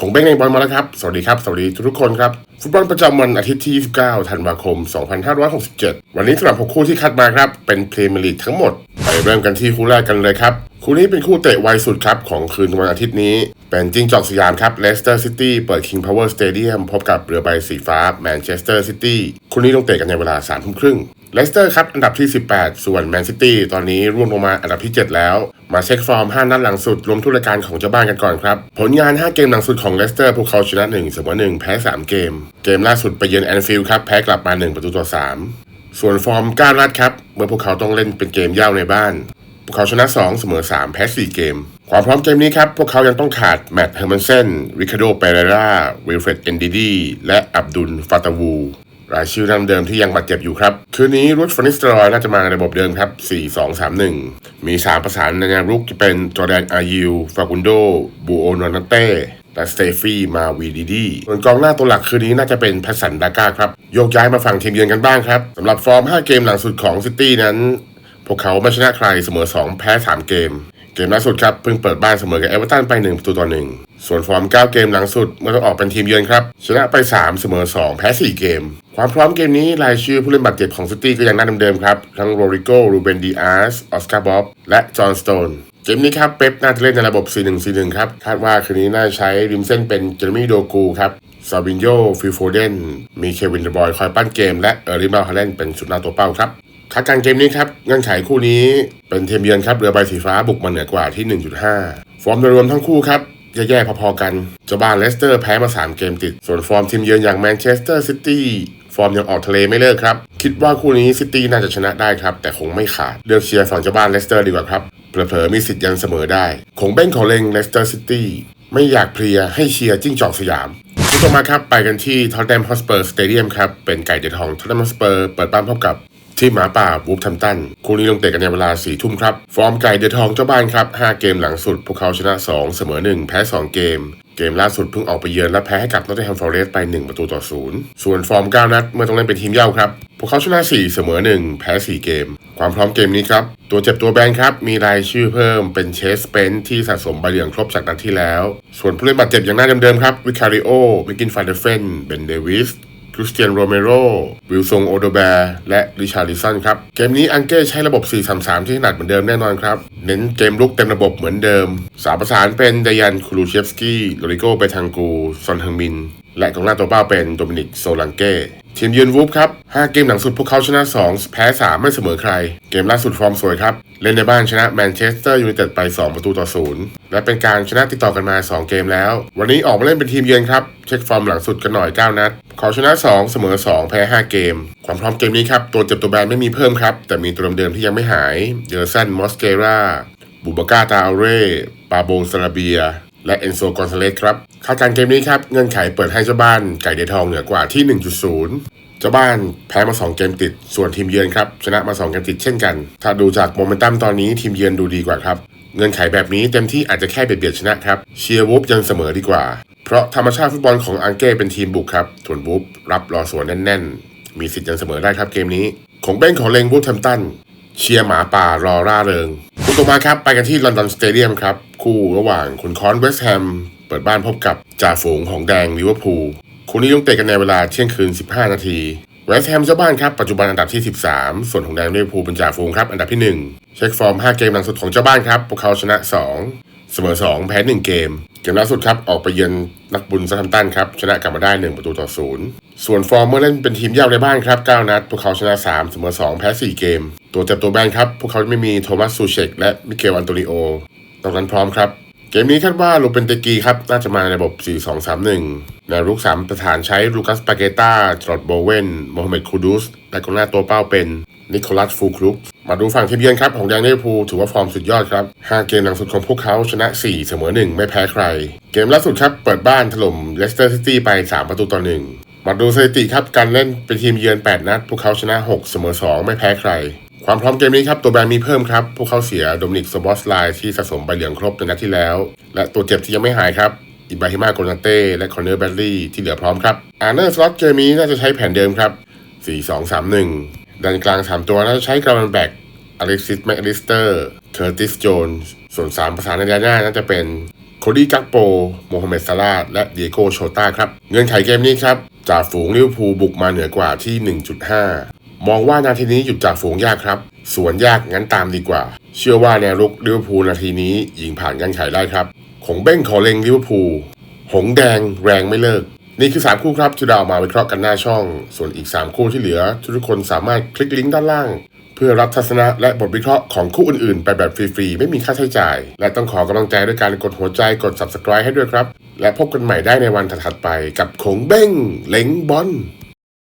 ของเบ้งในบอลมาแล้วครับ สวัสดีครับ สวัสดีทุกคนครับ ฟุตบอลประจำวันอาทิตย์ที่ 29 ธันวาคม 2567 วันนี้สำหรับ6คู่ที่คัดมาครับ เป็นพรีเมียร์ลีกทั้งหมด ไปเริ่มกันที่คู่แรกกันเลยครับ คู่นี้เป็นคู่เตะไวสุดครับ ของคืนวันอาทิตย์นี้ เป็นจิงจอกสยามครับเลสเตอร์ซิตี้เปิด King Power Stadium พบกับเรือใบสีฟ้าแมนเชสเตอร์ซิตี้คู่นี้ต้องเตะกันในเวลา3ทุ่มครึ่งเลสเตอร์ครับ อันดับที่ 18 ส่วนแมนซิตี้ตอนนี้ร่วงลงมาอันดับที่ 7 แล้ว มาเช็คฟอร์ม 5 นัดหลังสุด รวมทุกรายการของเจ้าบ้านกันก่อนครับ ผลงาน 5 เกมหลังสุดของเลสเตอร์พวกเขาชนะ 1 เสมอ 1 แพ้ 3 เกม เกมล่าสุดไปเยือนแอนฟิลด์ครับ แพ้กลับมา 1 ประตูต่อ 3 ส่วนฟอร์มก้าวนัดครับ เมื่อพวกเขาต้องเล่นเป็นเกมเย่าในบ้าน วกเขาชนะ 2 เสมอ 3 แพ้ 4 เกม ความพร้อมเกมนี้ครับ พวกเขายังต้องขาดแมตต์เฮอร์มันเซนริคาโดเปเรราวิลเฟรดเอนดิดีและอับดุลฟาตาวูรายชื่อดั้งเดิมที่ยังบาดเจ็บอยู่ครับ คืนนี้รุดฟานิสตรอยน่าจะมาในระบบเดิมครับ 4-2-3-1 มี 3 ประสานในแนวรุกจะเป็นจอร์แดนอายิวฟากุนโด บูโอนอนันเต้และสเตฟี่มาวีดีดีส่วนกองหน้าตัวหลักคืนนี้น่าจะเป็นพัสันดาก้าครับ โยกย้ายมาฝั่งทีมเยือนกันบ้างครับสำหรับฟอร์ม 5 เกมหลังสุดของซิตี้นั้น วกเขาไม่ชนะใครเสมอ 2 แพ้ 3 เกม เกมล่าสุดครับเพิ่งเปิดบ้านเสมอกับเอเวอร์ตันไป1ประตูต่อ1ส่วนฟอร์ม 9 เกมหลังสุดเมื่อต้องออกเป็นทีมเยือนครับ ชนะไป 3 เสมอ 2 แพ้ 4 เกม ความพร้อมเกมนี้รายชื่อผู้เล่นบาดเจ็บของซิตี้ก็ยังน่าเดิมๆครับ ทั้งโรริโกรูเบนดีอาร์สออสการ์บ๊อบและจอห์นสโตนเกมนี้ครับเป๊ปน่าจะเล่นในระบบ 4-1-4-1 ครับคาดว่าคืนนี้น่าใช้ริมเส้นเป็นเจอร์มี่โดกูครับซาบินโยฟิลโฟเดน มีเควินเดบอยคอยปั้นเกม และเออริมาฮาเลนเป็นสุดหน้าตัวเป้าครับ คาดการเกมนี้ครับเงื่อนไขคู่นี้เป็นเทมเยือนครับเรือใบสีฟ้าบุกมาเหนือกว่าที่ 1.5 ฟอร์มโดยรวมทั้งคู่ครับแย่ๆพอๆกันเจ้าบ้านเลสเตอร์แพ้มา 3 เกมติด ส่วนฟอร์มทีมเยือนอย่างแมนเชสเตอร์ซิตี้ฟอร์มยังออกทะเลไม่เลิกครับ คิดว่าคู่นี้ซิตี้น่าจะชนะได้ครับ แต่คงไม่ขาดเลือกเชียร์ฝั่งเจ้าบ้านเลสเตอร์ดีกว่าครับเผลอๆมีสิทธิ์ยันเสมอได้คงเบ้งของเลงเลสเตอร์ซิตี้ไม่อยากเพลียให้เชียร์จิ้งจอกสยามคุณผู้ชมมาครับ ไปกันที่ทอตแนมฮอสเปอร์สเตเดียมครับ เป็นไก่เดือดทองทอตแนมฮอสเปอร์เปิดบ้านพบกับ ทีมหมาป่าวูฟทัมตันคู่นี้ลงเตะกันในเวลา4ี่ทุ่มครับ ฟอร์มไก่เดือดทองเจ้าบ้านครับ 5 เกมหลังสุด พวกเขาชนะ 2 เสมอ 1 แพ้ 2 เกม เกมล่าสุดเพิ่งออกไปเยือนและแพ้ให้กับนอตติงแฮมฟอเรสไป 1 ประตูต่อศูนย์ส่วนฟอร์ม 9 นัดเมื่อต้องเล่นเป็นทีมเย่าครับ พวกเขาชนะ 4 เสมอ 1 แพ้ 4 เกม ความพร้อมเกมนี้ครับตัวเจ็บตัวแบนครับมีรายชื่อเพิ่มเป็นเชสเปนที่สะสมใบเหลืองครบจากนัดที่แล้ว ส่วนผู้เล่นบาดเจ็บอย่างน่าเดิมๆครับวิคาริโอมิกินฟาเดเฟนเบนเดวิส คริสเตียนโรเมโรวิลซงโอโดแบร์และริชาร์ลิสันครับ เกมนี้อังเก้ใช้ระบบ 4-3-3 ที่ถนัดเหมือนเดิมแน่นอนครับ เน้นเกมลุกเต็มระบบเหมือนเดิม สามประสานเป็นดยันคูลูเชฟสกี้โรริโกเบทังกูซอนทังมิน และกองหน้าตัวเป้าเป็นโดมินิกโซลังเก้ ทีมเยือนวูฟครับ 5 เกมหลังสุดพวกเขาชนะ 2 แพ้ 3 ไม่เสมอใคร เกมล่าสุดฟอร์มสวยครับ เล่นในบ้านชนะแมนเชสเตอร์ยูไนเต็ดไป 2 ประตูต่อ 0 และเป็นการชนะติดต่อกันมา 2 เกมแล้ว วันนี้ออกมาเล่นเป็นทีมเยือนครับ เช็คฟอร์มหลังสุดกันหน่อย 9 นัด เขาชนะ 2 เสมอ 2 แพ้ 5 เกม ความพร้อมเกมนี้ครับตัวเจ็บตัวแบนไม่มีเพิ่มครับแต่มีตัวเดิมที่ยังไม่หายเดอร์ซันมอสเกราบูบาก้าตาอาเร่ปาโบซาลาเบีย และเอนโซกอนซาเลสครับคาดการเกมนี้ครับเงื่อนไขเปิดให้เจ้าบ้านไก่เดทองเหนือกว่าที่ 1.0เจ้าบ้านแพ้มา 2 เกมติด ส่วนทีมเยือนครับ ชนะมา 2 เกมติดเช่นกัน ถ้าดูจากโมเมนตัมตอนนี้ทีมเยือนดูดีกว่าครับ เงื่อนไขแบบนี้เต็มที่อาจจะแค่เบียดเบียดชนะครับ เชียร์วูฟยังเสมอดีกว่า เพราะธรรมชาติฟุตบอลของอังเก้เป็นทีมบุกครับส่วนวูฟรับรอสวนแน่น ๆ มีสิทธิ์ยังเสมอได้ครับเกมนี้ ของเบ้งของเลงวูฟแทมตันเชียร์หมาป่ารอร่าเริง คู่ต่อมาครับไปกันที่ลอนดอนสเตเดียมครับ คู่ระหว่างขุนค้อนเวสต์แฮมเปิดบ้านพบกับจ่าฝูงของแดงลิเวอร์พูลคู่นี้ต้องเตะกันในเวลาเที่ยงคืน 15 นาทีเวสต์แฮมเจ้าบ้านครับ ปัจจุบันอันดับที่ 13 ส่วนของแดงลิเวอร์พูลเป็นจ่าฝูงครับ อันดับที่ 1 เช็คฟอร์ม 5 เกมหลังสุดของเจ้าบ้านครับพวกเขาชนะ 2 เสมอ 2 แพ้ 1 เกม เกมล่าสุดครับออกไปเยือนนักบุญซัทัมตันครับชนะกลับมาได้ 1 ประตูต่อ0 ส่วนฟอร์มเมื่อเล่นเป็นทีมเย่าในบ้านครับ 9 นัด พวกเขาชนะ 3 เสมอ 2 แพ้ 4 เกม ตัวเจ็บตัวแบนครับ พวกเขาไม่มีโทมัสซูเชกและมิเกลอันโตนิโอตอนนั้นพร้อมครับ เกมนี้คาดว่าลูเปนเตกีครับ น่าจะมาในระบบ 4-2-3-1 แนวรุก 3 ประธานใช้ลูคัสปาเกต้าจอร์ดโบเวนโมฮัมเหม็ดคูดุสและกองหน้าตัวเป้าเป็นนิโคลัสฟูคลุก มาดูฝั่งทีมเยือนครับ ของแดงเวอร์พูถือว่าฟอร์มสุดยอดครับ 5 เกมหลังสุดของพวกเขาชนะ 4 เสมอ 1 ไม่แพ้ใคร เกมล่าสุดครับเปิดบ้านถล่มเลสเตอร์ซิตี้ไป 3 ประตูต่อ1 มาดูสถิติครับการเล่นเป็นทีมเยือน 8 นัด พวกเขาชนะ 6 เสมอ 2 ไม่แพ้ใคร ความพร้อมเกมนี้ครับตัวแบนมีเพิ่มครับ พวกเขาเสียโดมินิกสบอสไลที่สะสมใบเหลืองครบในนัดที่แล้ว และตัวเจ็บที่ยังไม่หายครับอิบราฮิมาโกนาเต้และคอนเนอร์แบดลีย์ที่เหลือพร้อมครับอาร์เนอร์สล็อตเกมนี้น่าจะใช้แผนเดิมครับ4-2-3-1ดันกลาง 3 ตัวน่าจะใช้กราวนแบกอเล็กซิสแมคอลิสเตอร์เคอร์ติสโจนส่วน3ประสานในด้านหน้าน่าจะเป็นโคดี้กักโปโมฮัมเหม็ดซาลาและเดียโกโชต้าครับ เงื่อนไขเกมนี้ครับ จ่าฝูงลิเวอร์พูลบุกมาเหนือกว่าที่ 1.5 มองว่านาทีนี้หยุดจ่าฝูงยากครับ สวนยากงั้นตามดีกว่า เชื่อว่าแนวรุกลิเวอร์พูลนาทีนี้ยิงผ่านกันไขได้ครับคงเบ้งขอเล็งลิเวอร์พูลหงแดงแรงไม่เลิก นี่คือ 3 คู่ครับที่เราเอามาวิเคราะห์กันหน้าช่อง ส่วนอีก 3 คู่ที่เหลือ ทุกคนสามารถคลิกลิงก์ด้านล่าง พื่อรับทัศนะและบทวิเคราะห์ของคู่อื่นๆ ไปแบบฟรีๆ ไม่มีค่าใช้จ่าย และต้องขอกำลังใจด้วยการกดหัวใจกด subscribe ให้ด้วยครับ และพบกันใหม่ได้ในวันถัดๆไปกับขงเบ้งเล้งบอล